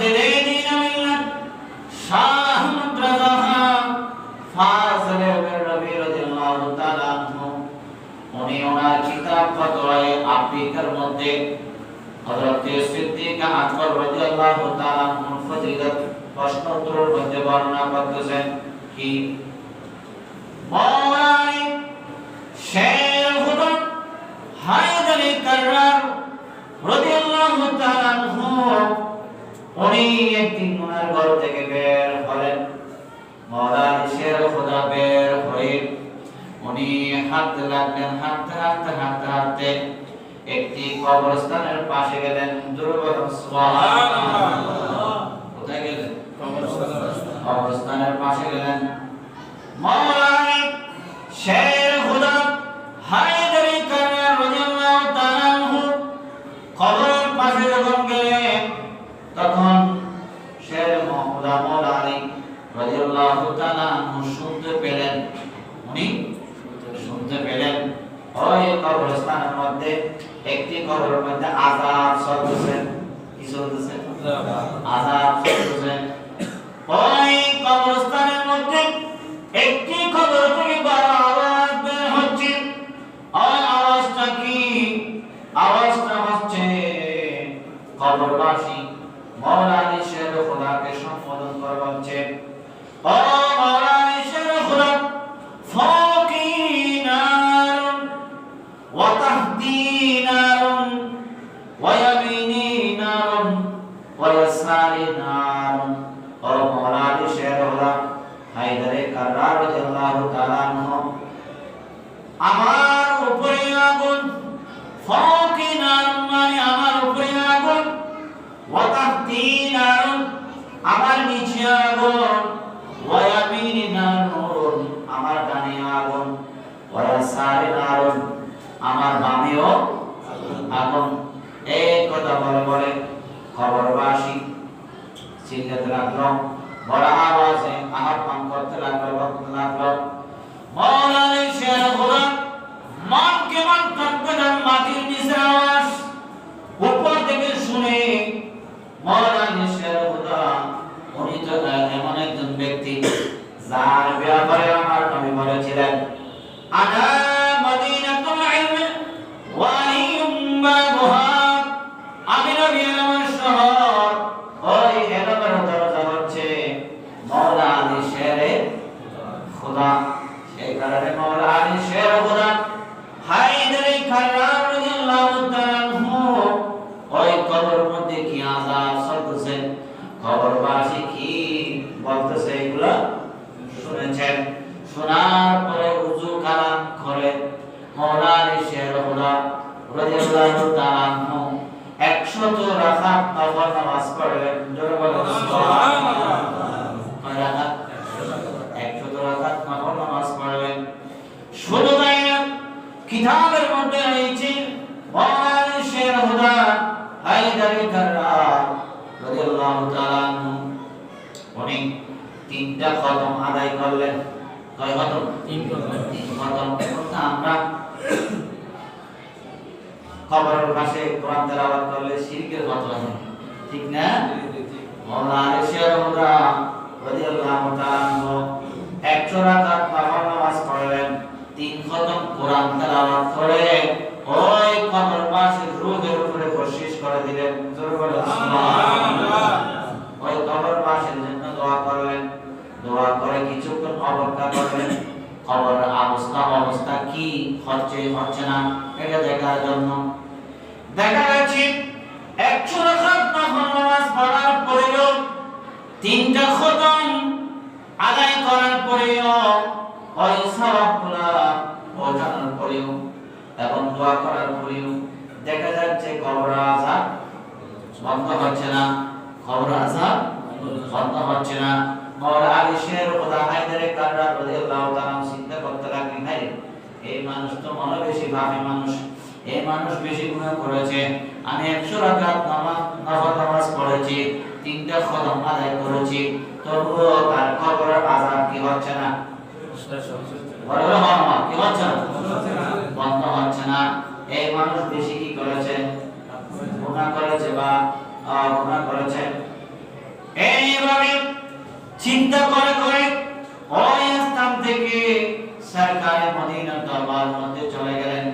They উনি ওনার ঘর থেকে বের হলেন। মৌলানা শের খুদা বের হয়ে উনি হাঁটতে লাগলেন একটি কবরস্থানের পাশে গেলেন। কোথায় গেলেন? কবরস্থানের পাশে গেলেন। মৌলানা ওই কবরস্থানের মধ্যে একটি কবরের মধ্যে আযাব চলতেছে। কি চলতেছে? আযাব চলতেছে। ওয়া ইয়াসারি নারুন ও মৌলানি শের খোদা হায়দারে কাররার রাদিয়াল্লাহু তাআলা আনহু আমার উপরে আগুন ফকি নারুন মানে আমার উপরে আগুন ওয়াতাহতি নারুন আমার নিচে আগুন ওয়ায়ামিনি নারুন আমার ডানে আগুন ওয়ায়াসারি নারুন আমার বামেও আগুন এই কথা বলে বলে খবরবাসী চিল্লাতে লাগল বড় আওয়াজে আহ্বান করতে লাগল বলতে লাগল মৌলানা শের খোদা মান কেমন কাঁপতে মাটির নিচে আওয়াজ উপর থেকে শুনে মৌলানা শের খোদা উনি তো এমন একজন ব্যক্তি যার ব্যাপারে আমার নবী বলেছিলেন আনা মদিনাতুল ইলম ওয়া হিয়ুম বাবুহা আমি নবী আমার শহর ওই এলাকার দরজা হচ্ছে মৌলা আলী শেরে খোদা সেই কারণে মৌলা আলী শের খোদা হায়দারি খারার রাদিয়াল্লাহু তাআলা আনহু ওই কবর মধ্যে কি আযাব চলতেছে খবরবাসী কি বলতেছে এগুলা শুনেছেন শোনার পরে উজু কালাম করে মৌলা আলী শের খোদা রাদিয়াল্লাহু তাআলা আনহু 100 রাকাত নফল নামাজ পড়লেন জোরে বলেন সুবহানাল্লাহ কয় রাকাত 100 রাকাত নফল নামাজ পড়লেন শুধু তাই না কিতাবের মধ্যে রয়েছে মহান শের হুদা হায়দারি কাররার রাদিয়াল্লাহু তাআলা আনহু উনি তিনটা আদায় করলেন কয় তিন খতম আমরা পাশে কোরআন তেলাওয়াত করলে শিরকের হয় ঠিক না? হুদা রাদিয়াল্লাহু তাআলা একশো রাকাত নফল নামাজ পড়লেন তিন খতম কোরআন তেলাওয়াত করে ওই কবর পাশে রূহের উপরে বর্ষিশ করে দিলেন। জোরে বলে সুবহানাল্লাহ। কবরের অবস্থা অবস্থা কি হচ্ছে হচ্ছে না, এটা দেখার জন্য। দেখা যাচ্ছে একশো রাকাত নফল তিনটা খতম আদায় করার পরেও, ওই সবগুলা বোঝানোর পরেও এবং দোয়া করার পরেও দেখা যাচ্ছে কবর আজাব বন্ধ হচ্ছে না, খবর আজাব বন্ধ হচ্ছে না। মৌলা আলী শের খোদা হায়দারে কাররা রাদিয়াল্লাহু তাআলা চিন্তা করতে লাগলেন ভাই এই মানুষ তো বেশি ভাবে মানুষ। এই মানুষ বেশি গুনাহ করেছে। আমি 100 রাকাত নামাজ নফল নামাজ পড়েছি, তিনটা খতম আদায় করেছি। তবুও তার কবরের কি হচ্ছে না? বড় বন্ধ হচ্ছে না। এই মানুষ বেশি কি করেছে? গুনাহ করেছে বা গুনাহ করেছে? চিন্তা করে করে ওই স্থান থেকে সরকারে মদিনার দরবার মধ্যে চলে গেলেন,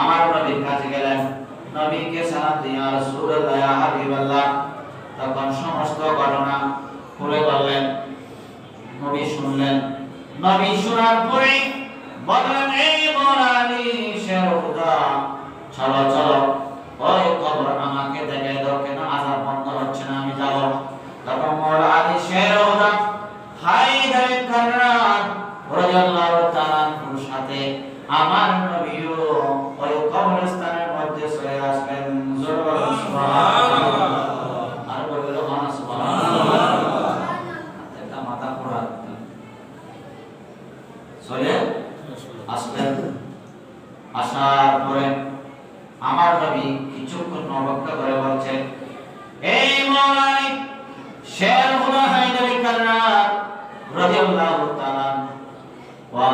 আমার নবীর কাছে গেলেন। নবীকে সালাম দিয়া রাসূলুল্লাহ, ইয়া হাবিবাল্লাহ। তখন সমস্ত ঘটনা খুলে বললেন, নবী শুনলেন। নবী শোনার পরে বললেন, এই মোরালি শেরুদা চলো চলো, ওই কবর আসলেন। আসার পরে আমার কিছুক্ষণ করে বলছেন এই মৌলাই শের হুনা কাররা রাদিয়াল্লাহু তাআলা ওয়া,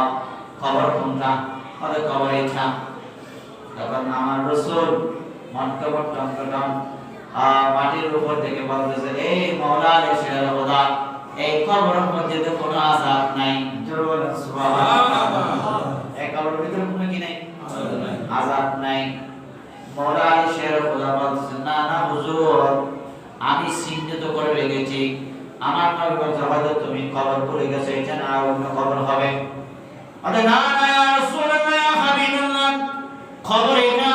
খবর কোনটা? ওদের খবর এইটা। তখন আমার রাসূল বটন কটন মাটির উপর থেকে বলতেছে, এই মৌলা শের হুদা, এই কবরের মধ্যে তো কোনো আযাব নাই জোরে বলেন সুবহানাল্লাহ এই কবরের ভিতরে কোনো কি নাই আযাব নাই মৌলা আলী শের খোদা বলতেছেন না না হুজুর আমি চিহ্নিত করে রেখেছি আমার নবী বলছে হয়তো তুমি কবর পড়ে গেছে এটা না আর অন্য কবর হবে আরে না না ইয়া রাসূলুল্লাহ ইয়া হাবিবাল্লাহ খবর এটা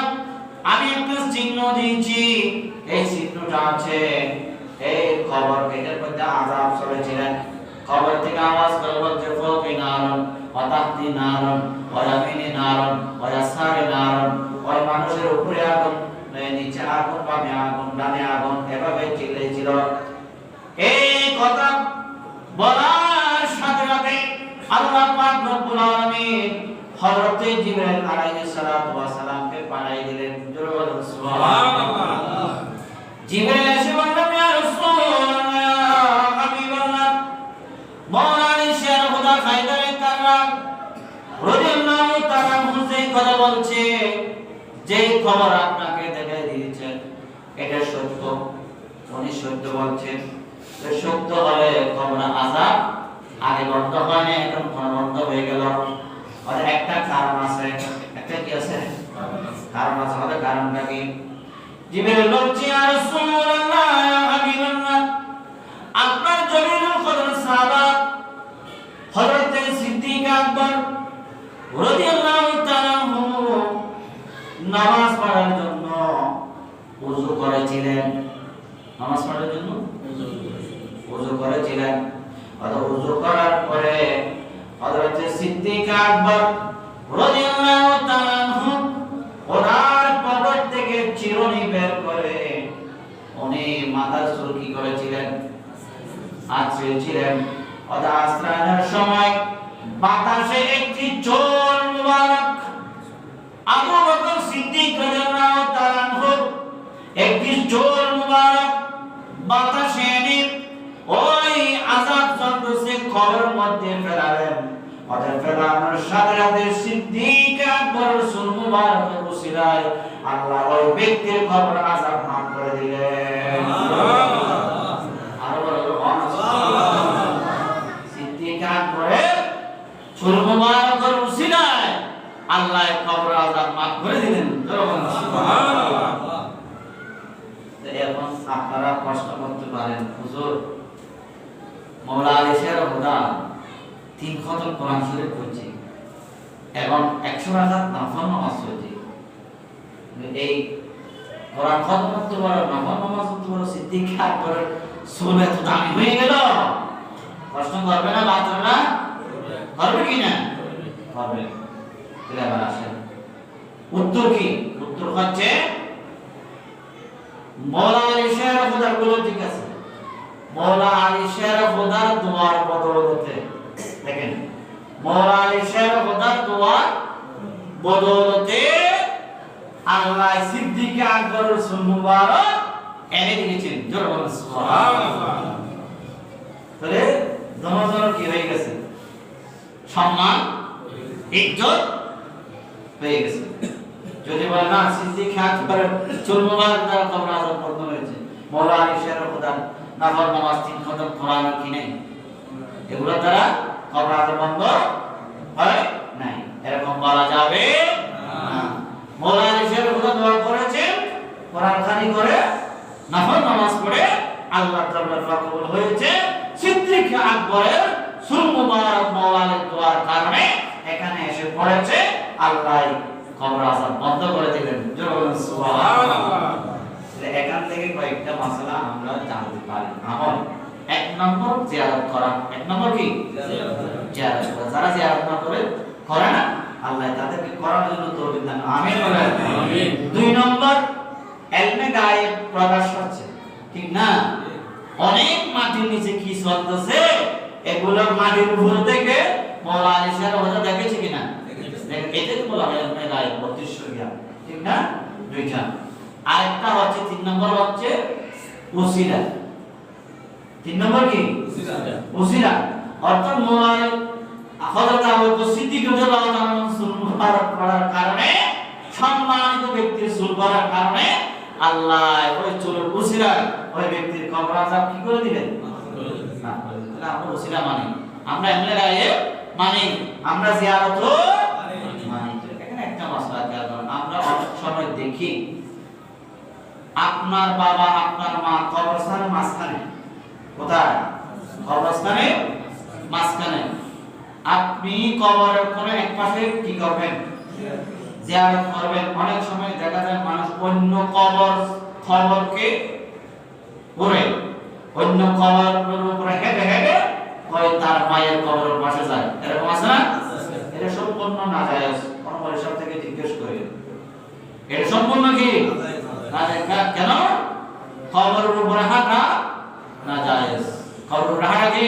আমি একটা চিহ্ন দিয়েছি এই চিহ্নটা আছে এই খবর এটার মধ্যে আযাব চলেছিলেন খবর থেকে আওয়াজ করে বলছে ফকি নারন অতাহতি নারন অয়ামিনি নারন অয়াসারে নারন ওই মানুষের উপরে আগুন নিচে আগুন বামে আগুন ডানে আগুন এভাবে চিল্লেছিল এই কথা বলার সাথে সাথে আল্লাহ পাক রব্বুল আলামিন হযরত জিবরাইল আলাইহিস সালাতু ওয়াস সালামকে পাঠাই দিলেন। জোরে বলুন সুবহানাল্লাহ। জিবরাইল এসে বললেন কথা বলছে। যে খবর আপনাকে দেখাই দিয়েছেন এটা সত্য। উনি সত্য বলছেন সত্য হলে খবর আজাব আগে বন্ধ হয়নি, এখন বন্ধ হয়ে গেল। ওদের একটা কারণ আছে, একটা কি আছে? কারণ আছে কারণটা কি? জিবরিল বলছে, ইয়া করেছিলেন নামাজ পড়ার জন্য? ওযু করেছিলেন অথবা ওযু করার পরে হযরত সিদ্দিক আকবর রাদিয়াল্লাহু সাথে সিদ্দিক আকবর রাসূল মুবারকের উসিলায় আল্লাহ ওই ব্যক্তির খবর আযাব মাফ করে দিলেন। আরও বলো সিদ্দিক আকবরের চোর মুবারকের উসিলায় আল্লাহ কবর আযাব মাফ করে দিলেন। সুবহানাল্লাহ। এখন আপনারা প্রশ্ন করতে পারেন। হুজুর মৌলা আলী শের হুদা তিন খতম কোরআন শরীফ পড়ছি। এবং একশো রাকাত নফল নামাজ পড়ছি। এই কোরআন খতম করতে পারো নফল নামাজ পড়তে পারো সিদ্দিক আকবরের সোলে তো দামি হয়ে গেল। প্রশ্ন করবে না, বাদ না? করবে কি না? করবে। আবার আসেন। উত্তর কি? উত্তর হচ্ছে, মৌলা আলী শের খুদারগুলো ঠিক আছে। মৌলা আলী শের খুদার দোয়ার বদৌলতে। দেখেন, মৌলা আলী দোয়ার বদৌলতে আল্লাহ সিদ্দিক আকবর রসুল মুবারক এনে দিয়েছেন। জোর বলেন তাহলে কি হয়ে গেছে? সম্মান, ইজ্জত হয়ে গেছে। যদি বলে না, সিদ্দিক আকবর চুল মুবারক দ্বারা কবর আজাব বন্ধ হয়েছে। মৌলা আলী শের নাফর নামাজ তিন খতম কি নেই। এগুলো দ্বারা কবর আজাব বন্ধ হয়। এরকম বলা যাবে না। মৌলানা হিসেবে দোয়া করেছেন, কোরআন খানি করে নফল নামাজ পড়ে আল্লাহ তাআলা দোয়া কবুল হয়েছে। সিদ্দিক আকবরের দোয়ার কারণে এখানে এসে পড়েছে, আল্লাহ কবর আযাব বন্ধ করে দিলেন। এখান থেকে কয়েকটা মাসলা আমরা জানতে পারি। আমল এক নম্বর জিয়ারত করা। এক নম্বর কি? জিয়ারত করা। যারা জিয়ারত না করে করে না আল্লাহ তাদেরকে করার জন্য তৌফিক দান আমিন আমিন। দুই নম্বর এলমে গায়েব প্রকাশ হচ্ছে। ঠিক না? অনেক মাটির নিচে কি চলতেছে? এগুলো মাটির উপর থেকে মৌলা আলী ওটা দেখেছে কিনা? দেখ- এটাকে বলা হয় এলমে গায়েব জ্ঞান ঠিক না? দুইটা। আরেকটা হচ্ছে তিন নম্বর হচ্ছে ওসিলা তিন নম্বর কি? ওসিলা অর্থাৎ মোবাইল হযরত আবু বকর সিদ্দিক রাদিয়াল্লাহু তাআলা সুলবারাত করার কারণে, সম্মানিত ব্যক্তির সুলবারার কারণে আল্লাহ ওই চুলের ওসিলা ওই ব্যক্তির কবর আযাব কি করে দিলেন? তাহলে আমরা ওসিলা মানি। আমরা এমনি রায়ে মানি। আমরা জিয়ারত মানি। এখানে একটা মশলা খেয়াল আমরা অনেক সময় দেখি, আপনার বাবা, আপনার মা কবরস্থানের মাঝখানে। কোথায়? কবরস্থানে মাঝখানে। আপনি কবরের কোন এক পাশে কি করবেন? জিয়ারত করবেন। অনেক সময় দেখা যায় মানুষ অন্য কবর, খবরকে পড়ে অন্য কবরের উপরে হেঁটে হেঁটে ওই তার মায়ের কবরের পাশে যায়। এরকম আছে না? এটা সম্পূর্ণ না যায় পরিসর থেকে জিজ্ঞেস করি এটা সম্পূর্ণ কি? না, কেন? কবরের উপরে হাঁটা না যায় কবরের হাঁটা কি?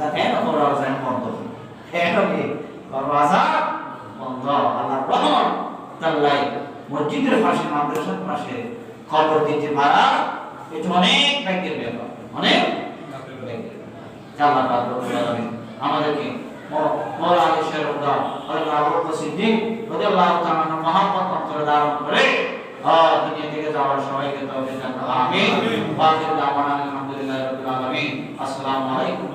কবর আওয়াজ বন্ধ এটা কি কবর আওয়াজ বন্ধ আল্লাহর রহমত তাল্লাই মসজিদের পাশে মাদ্রাসার পাশে খবর দিতে পারা এটা অনেক ভাগ্যের ব্যাপার অনেক। আল্লাহ আমাদেরকে মৌলা আলী শেরুদ্দাহ হযরত আবু সিদ্দিক রাদিয়াল্লাহু তাআলা অন্তরে ধারণ করে দুনিয়া থেকে যাওয়ার সবাইকে তৌফিক দান করুন। আমিন। ওয়া আখিরু দাওয়ানা আলহামদুলিল্লাহি রাব্বিল আলামিন। আসসালামু আলাইকুম।